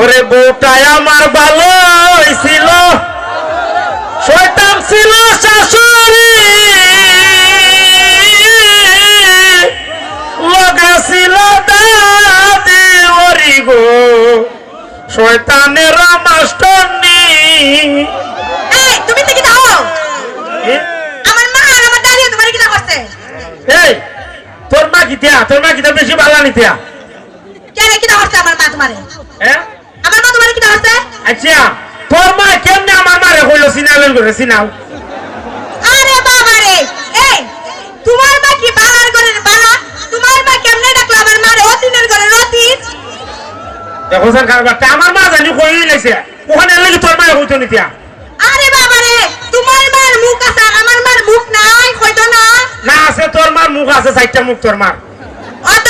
ওরে বউটাই আমার ভালো ছিল শয়তান ছিল শাশুড়ি। লগা ছিল দাদি ওরি গো। শয়তানের মাস্টরনি এই তুমি তো কি দাও আমার মা আর আমার দাদি তোমার কি করছে? এই তোর মা তোর কিতা বেশি ভালো নিতিয়া? কে রে কি করছে আমার মা তোমারে? হ্যাঁ আমার মা তোমারে কি করছে আচ্ছা তোর মা কেমনে আমার মারে কইলো সিনালেন করে সিনাও আরে বাবা রে এই তোমার মা কি বালার ঘরের বালা? তোমার মা কেমনে ডাকলো আমার মারে? অতিনের ঘরের অতীত দেখো স্যার কারবারটা আমার মা জানি কই লাইছে ওখানে লাগি তোর মায়ে হইতো নিতিয়া আরে বাবা রে তোমার মার মুখ আছে আমার মার মুখ নাই হয়তো না। না আছে তোর মার মুখ আছে চারটা মুখ তোর মার। অত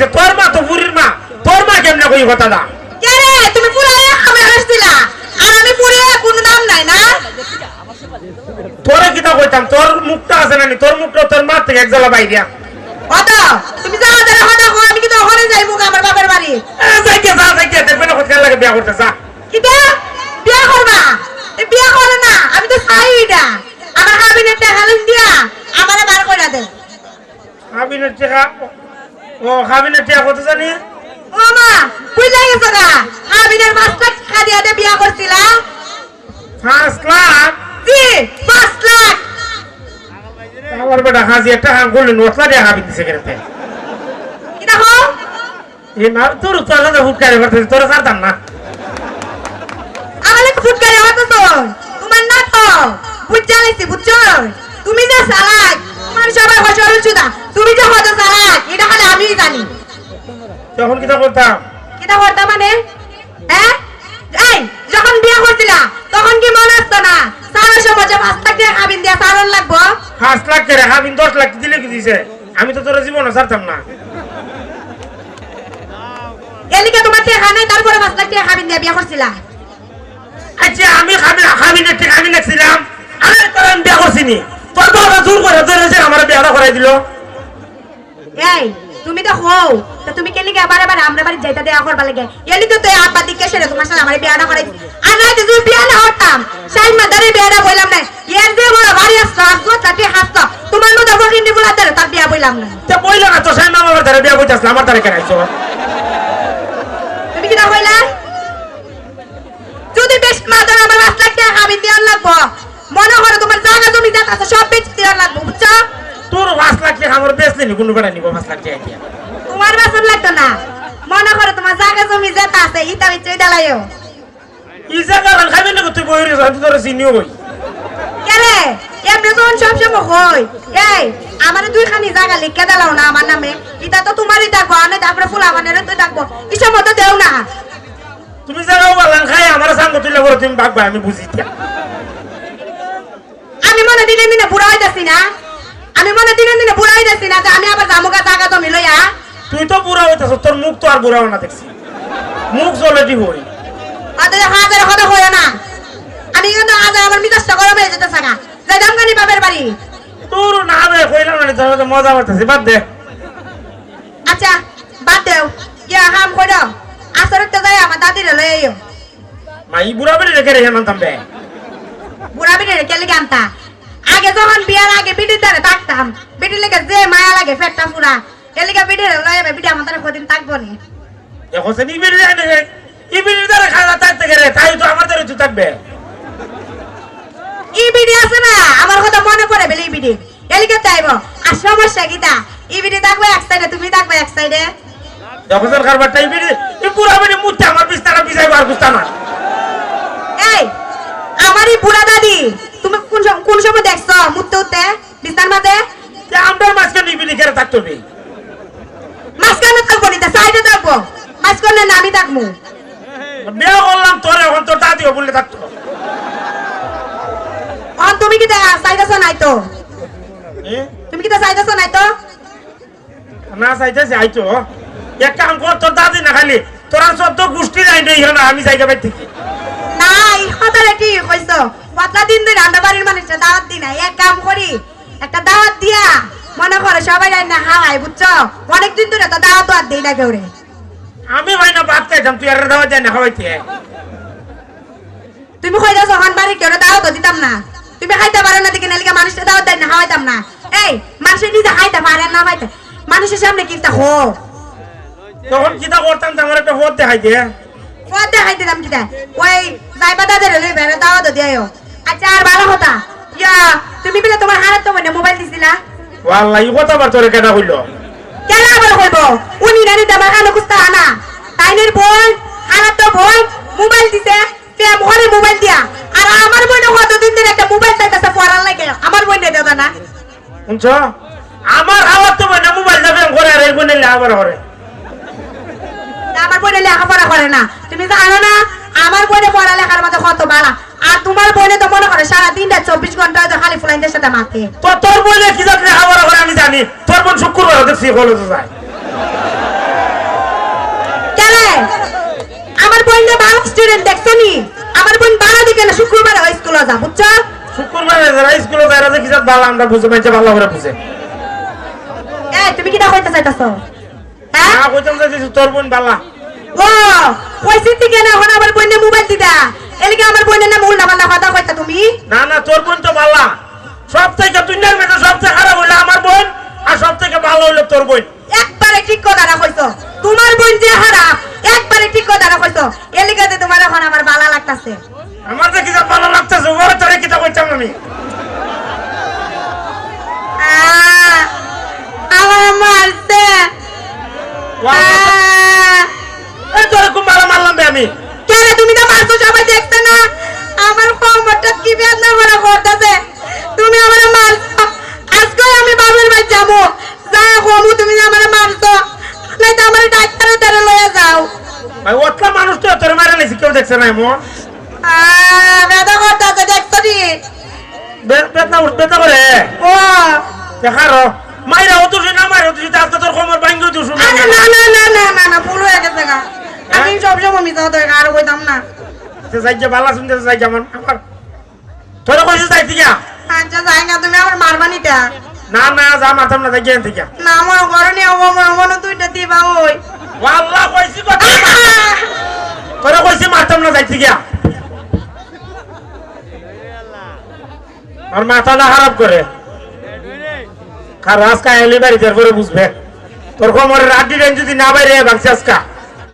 মা কই নিছে তোর মা তো বুড়ির মা তোর মা কেমনে কই কথা দা কে রে? তুমি পুরাইয়া খাবে আসছিলা আর আমি পুরিয়ে কোনো দাম নাই না? তোরে কিতা কইতাম? তোর মুখটা আছে নানি তোর মুখটা তোর মা থেকে এক জ্বালা বাইরিয়া অত তুমি তাড়াতাড়ি হদা হো আমি কিন্তু ওখানে যাই মুখ আমার বাবার বাড়ি। যাইতে যা যাইতে দেখবে না কোথায় লাগে বিয়া করতে যা। কিটা বিয়া? করবা? এ বিয়া করে না আমি তো চাই এটা। আমার হাবিনের টাকা লিন দিয়া আমারে বার করে দে। হাবিনের টেকা ও হাবিনের টেকা কত জানি? ও মা বুঝা গেছো না। হাবিনের পাঁচ লাখ টাকা দিয়া দে বিয়া করছিলা। পাঁচ লাখ জি পাঁচ লাখ আমার বেটা হাজি একটা করলেন ওসলা দিয়ে হাবি দিছে কেন কিটা হো এ না তোর তো আলাদা হুটকারে করতেছে তোরা জানতাম না। আমালে ফুটকারে হতো তোমার না তো বুঝা বুঝছ? তুমি যে চালাক তোমার সবাই হসরল চুদা? তুমি যে এটা খালি আমিই জানি। তখন কিতা করতাম কিটা হতো মানে? হ্যাঁ এই যখন বিয়ে করছিলা তখন কি মনে আসতো না? সারা সমাজে পাঁচ লাখ টাকা খাবিন দিয়া সারন লাগবো? পাঁচ লাখ দশ লাখ দিলে কি দিছে? আমি তো তোর জীবনে ছাড়তাম না। এলিকে তোমার টাকা নাই তারপরে পাঁচ লাখ টাকা খাবিন দিয়া বিয়ে করছিলা? আচ্ছা আমি খাবি হাবিনের টেকা আমি আমি আমি বিয়া করছিনি করে আমার বিয়াটা করাই দিল। এই তুমি তো হও। তো তুমি কেলি গে আবার আবার আমরা বাড়ি যাইতা দেয়া করবা লাগে? এলি তো তুই আব্বা দিকে সেরে তোমার সাথে আমার বিয়াটা করাই আর নাই তো বিয়া না হতাম সাইন মাদারে বিয়াটা বইলাম না। এর দিয়ে বড় বাড়ি আসতো আসতো তাতে হাসতো তোমার মতো ফকিনি বলা তার তার বিয়া বইলাম না? তে বইল না তো সাই মামার ধারে বিয়া বইতে আমার ধারে কেন আইছো তুমি কি না যদি বেশ মাদার আমার টাকা খাবি দেওয়ার লাগবো মনে করো জায়গা জমি যা সব বেচে দেওয়ার লাগবো বুঝছ? তোর পাঁচ লাখ টাকা আমার বেচলে নি কোনো বেড়া নিব পাঁচ লাখ টাকা দিয়া তোমার বাসন লাগতো না। মনে করো তোমার জায়গা জমি যেটা আছে ইটা বেচে দালাইও। ই জায়গা খাবি না তুই বই রেছ আমি তোর চিনিও বই। কেরে এমনি যখন এই আমার দুইখানি জায়গা লিখে দিলাও না আমার নামে। ইটা তো তোমারই থাকব আর নয় তারপরে ফুল আমার তুই থাকব ইসব মতো দেও না। তুমি জায়গাও বালান খাই আমার সাঙ্গ তুলে বড় তুমি ভাগবা আমি বুঝি দিনে দিনে বুড়া হইতেছি না? আমি মনে দিনে দিনে বুড়া হইতেছি না যে আমি আবার জামুকা জায়গা জমি লইয়া তুই তো বুড়া হইতেছ তোর মুখ তো আর বুড়া না দেখছি মুখ জলেটি হই অত হাজার হতে হয় না আমি কিন্তু হাজার আমার মিজাজটা গরম হয়ে যেতে থাকা যাই দামগানি বাপের বাড়ি তোর না হবে কইলাম না তোর তো মজা করতেছি বাদ দে। আচ্ছা বাদ দেও। ইয়া হাম কই দাও আসরতে যাই আমার দাদিরে লই আইও মাই বুড়া বেড়ে রেখে রেখে মানতাম বে বুড়া বিটির কেলে গানতা আগে যখন বিয়ার আগে বিটির দ্বারা থাকতাম বিটির লেগে যে মায়া লাগে ফেটটা পুরা। এলিকা বিটির লই যাবে বিটি আমার দ্বারা কদিন থাকব নি। এখন সে ই বেড়ে যায় না ই বেড়ে দ্বারা খাওয়া থাকতে গেলে তাই তো আমার দ্বারা তুই থাকবে। ই বিডি আছে না? আমার কথা মনে পড়ে বেলে ই বিডি এলিকা চাইব আর সমস্যা কিটা ই বিডি থাকবে এক সাইডে তুমি থাকবে এক সাইডে। যখন কারবারটা ই বেড়ে ই বুড়া বেড়ে মুখটা আমার বিস্তারা বিছাইবো আর বুঝতাম না। এই আমারই বুড়া দাদি। কোন সময় দেখছ? মুততে উঠতে বিস্তার মাঝে যে আমরা মাঝখানে বেড়ে খেলে থাকতো বে মাঝখানে থাকব নিতে সাইডে থাকব। মাঝখানে না আমি থাকব বিয়ে করলাম তোর এখন তোর দাদিও বললে থাকতো। অন তুমি কি চাইতেছো নাই তো? এ? তুমি কি তা চাইতেছো নাই তো? না চাইতেছে আইতো এক কাম কর তোর দাদি না খালি তোরা চোদ্দ গোষ্ঠী যাই না আমি জায়গা পাই থেকে না এই কথাটা কি কইছো পাতলা দিন ধরে আমরা বাড়ির মানুষটা দাওয়াত দি না। এক কাম করি একটা দাওয়াত দিয়া মনে করে সবাই রান্না খাওয়াই বুঝছ? অনেকদিন ধরে তো দাওয়া তো আর দেই না কেউ রে। আমি ভাই না ভাত খাইতাম তুই আর দাওয়া যায় না খাওয়াইতে তুমি কই যাও হন বাড়ি কেউ দাওয়া তো দিতাম না। তুমি খাইতে পারো না দেখে নালিকা মানুষটা দাওয়া দেয় না খাওয়াইতাম না। এই মানুষের নিজে খাইতে পারে না খাইতে মানুষের সামনে কি তা হো। তখন কিতা করতাম তো আমার একটা হোদ দেখাই দিয়ে পথ দেখাই দিতাম কিটা ওই যাইবা দাদের বেড়ে দাওয়া তো দিও আচ্ছা ভালো কথা। ইয়া তুমি বলে তোমার হারাত তো মনে মোবাইল দিছিলা? ওয়াল্লাহ ই কথা বার তোরে কেটা হইল কেন আবার কইব? উনি নানি দাবার কানো কুস্তা আনা। তাইনের বোন হারাত তো বোন মোবাইল দিছে। প্রেম করে মোবাইল দিয়া? আর আমার বোন কতদিন ধরে একটা মোবাইল চাইতেছে পড়ার লাগে। আমার বোন দেয় দাদা না। শুনছ? আমার হাওয়ার তো মানে মোবাইল যাবে ঘরে আর এই বোনে আবার ঘরে আমার বোনে লেখাপড়া করে না। তুমি জানো না আমার বোনে পড়ালেখার মধ্যে কত বালা। তোমার বোনে তো মনে করে সারা দিনটা চব্বিশ ঘণ্টা খালি ফুলাইনদের সাথে মাতে তো তোর বলে কি যাতে আবার ঘরে আমি জানি। তোর বোন শুক্রবার দেখছি কলেজে যায় কেলে? আমার যে ভালো স্টুডেন্ট দেখছ নি? আমার বোন বারো দিকে না শুক্রবার স্কুলে যা বুঝছ? শুক্রবার যারা স্কুলে যায় যে কি ভালো আমরা বুঝে পাইছে ভালো করে বুঝে। এ তুমি কিটা কইতে চাইতাছো? হ্যাঁ? না কইতাম যে তোর বোন বালা। ও কইছি থেকে না এখন আমার বোনে মোবাইল দিদা। এলিকে আমার বোনের নাম উল্টা পাল্টা কথা কইতা তুমি? না না তোর বোন তো বালা সব থেকে দুনিয়ার মেয়েটা সব থেকে খারাপ হইল আমার বোন আর সব থেকে ভালো হইল তোর বোন। একবারে ঠিক কথা না কইছো তোমার বোন যে খারাপ একবারে ঠিক কথা না কইছো এলিকাতে তোমার এখন আমার বালা লাগতাছে। আমার যে কি নাই তো আমার লয়ে যাও। ভাই মানুষ তো তোর মারা নিছি কেউ দেখছে না এমন? আহ, বেদনা করতেছে দেখছ নি? বেদনা উঠ বেদনা করে? ও। দেখার মাইরা অত না মাইরা অত আজকে তোর কোমর ভাঙ্গি শুনো। আরে না না না না না না ভুল হয়ে গেছে গা। আমি সবসময় মিথ্যা কথা আর কইতাম না। যাই যে বালা শুনতে যাই যে আমার আমার তোরে কইছে যাই দিয়া আচ্ছা যাই না তুমি আমার মারবা নিতা না না যা মারতাম না যাই থেকে। না আমার ঘরে নিয়ে ও আমার মনে দুইটা দিবা ওই। আল্লাহ কইছি কথা তোরে কইছি না যাই থেকে আর মাথাটা খারাপ করে। কার আজকা এলি বাড়ি করে বুঝবে। তোর কোমরের আড্ডি যদি না বাইরে ভাগছে আজকা।